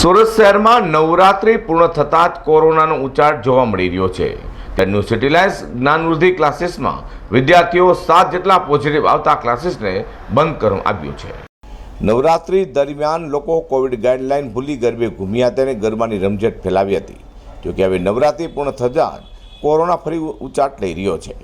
સુરત શહેરમાં નવરાત્રિ પૂર્ણ થતાં જ કોરોનાનો ઉચાટ જોવા મળી રહ્યો છે. તેનું સિટીલાઇઝ જ્ઞાનવૃદ્ધિ ક્લાસીસમાં વિદ્યાર્થીઓ સાત જેટલા પોઝિટિવ આવતા ક્લાસીસને બંધ કરવામાં આવ્યું છે. નવરાત્રિ દરમિયાન લોકો કોવિડ ગાઈડલાઈન ભૂલી ગરબે ઘૂમ્યા તેને ગરબાની રમઝટ ફેલાવી હતી. જોકે હવે નવરાત્રિ પૂર્ણ થતાં જ કોરોના ફરી ઉચાટ લઈ રહ્યો છે.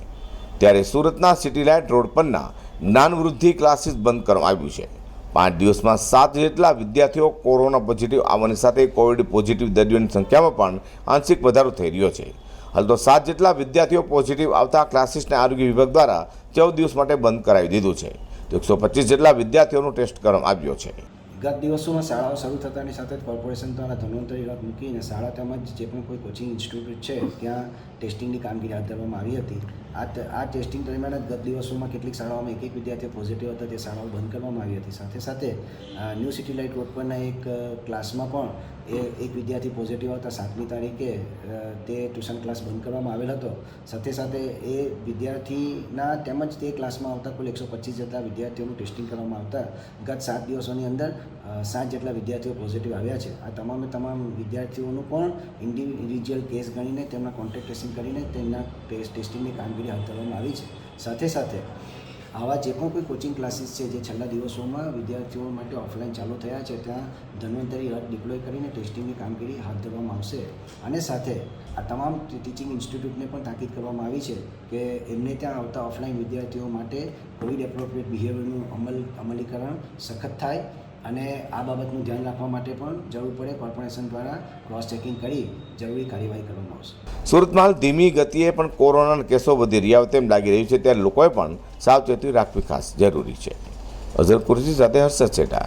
ત્યારે સુરતના સિટીલાઇટ રોડ પરના જ્ઞાનવૃદ્ધિ ક્લાસીસ બંધ કરવામાં આવ્યું છે. પાંચ દિવસમાં સાત જેટલા વિદ્યાર્થીઓ કોરોના પોઝિટિવ આવવાની સાથે કોવિડ પોઝિટિવ દર્દીઓની સંખ્યામાં પણ આંશિક વધારો થઈ રહ્યો છે. હાલ તો સાત જેટલા વિદ્યાર્થીઓ પોઝિટિવ આવતા ક્લાસીસને આરોગ્ય વિભાગ દ્વારા ચૌદ દિવસ માટે બંધ કરાવી દીધું છે. તો એકસો પચીસ જેટલા વિદ્યાર્થીઓનું ટેસ્ટ કરવામાં આવ્યો છે. ગત દિવસોમાં શાળાઓ શરૂ થતાની સાથે જ કોર્પોરેશન દ્વારા ધન્વંતરી રથ મૂકીને શાળા તેમજ જે પણ કોઈ કોચિંગ ઇન્સ્ટિટ્યૂટ છે, ત્યાં ટેસ્ટિંગની કામગીરી હાથ ધરવામાં આવી હતી. આ આ ટેસ્ટિંગ દરમિયાન ગત દિવસોમાં કેટલીક શાળાઓમાં એક એક વિદ્યાર્થીઓ પોઝિટિવ હતા, તે શાળાઓ બંધ કરવામાં આવી હતી. સાથે સાથે ન્યૂ સિટી લાઇટ રોડ પરના એક ક્લાસમાં પણ એ એક વિદ્યાર્થી પોઝિટિવ હતા. સાતમી તારીખે તે ટ્યુશન ક્લાસ બંધ કરવામાં આવેલ હતો. સાથે સાથે એ વિદ્યાર્થીના તેમજ તે ક્લાસમાં આવતા કુલ એકસો પચીસ જેટલા વિદ્યાર્થીઓનું ટેસ્ટિંગ કરવામાં આવતા ગત સાત દિવસોની અંદર સાત જેટલા વિદ્યાર્થીઓ પોઝિટિવ આવ્યા છે. આ તમામે તમામ વિદ્યાર્થીઓનું પણ ઇન્ડિવિજ્યુઅલ કેસ ગણીને, તેમના કોન્ટેક્ટ ટ્રેસિંગ કરીને તેમના ટેસ્ટ ટેસ્ટિંગની કામગીરી હાથ ધરવામાં આવી છે. સાથે સાથે, આવા જે પણ કોઈ કોચિંગ ક્લાસીસ છે જે છેલ્લા દિવસોમાં વિદ્યાર્થીઓ માટે ઓફલાઈન ચાલુ થયા છે, ત્યાં ધન્વંતરી હટ ડિપ્લોય કરીને ટેસ્ટિંગની કામગીરી હાથ ધરવામાં આવશે. અને સાથે, આ તમામ ટીચિંગ ઇન્સ્ટિટ્યૂટને પણ તાકીદ કરવામાં આવી છે કે એમને ત્યાં આવતા ઓફલાઈન વિદ્યાર્થીઓ માટે કોવિડ એપ્રોપ્રિએટ બિહેવિયરનું અમલ, અમલીકરણ સખત થાય. અને આ બાબતનું ધ્યાન રાખવા માટે પણ જરૂર પડે કોર્પોરેશન દ્વારા ક્રોસ ચેકિંગ કરી જરૂરી કાર્યવાહી કરવામાં આવશે. સુરતમાં ધીમી ગતિએ પણ કોરોનાના કેસો વધી રહ્યા હોય તેમ લાગી રહ્યું છે. ત્યારે લોકોએ પણ સાવચેતી રાખવી ખાસ જરૂરી છે. અઝર કુરશી સાથે હર્ષદ સેટા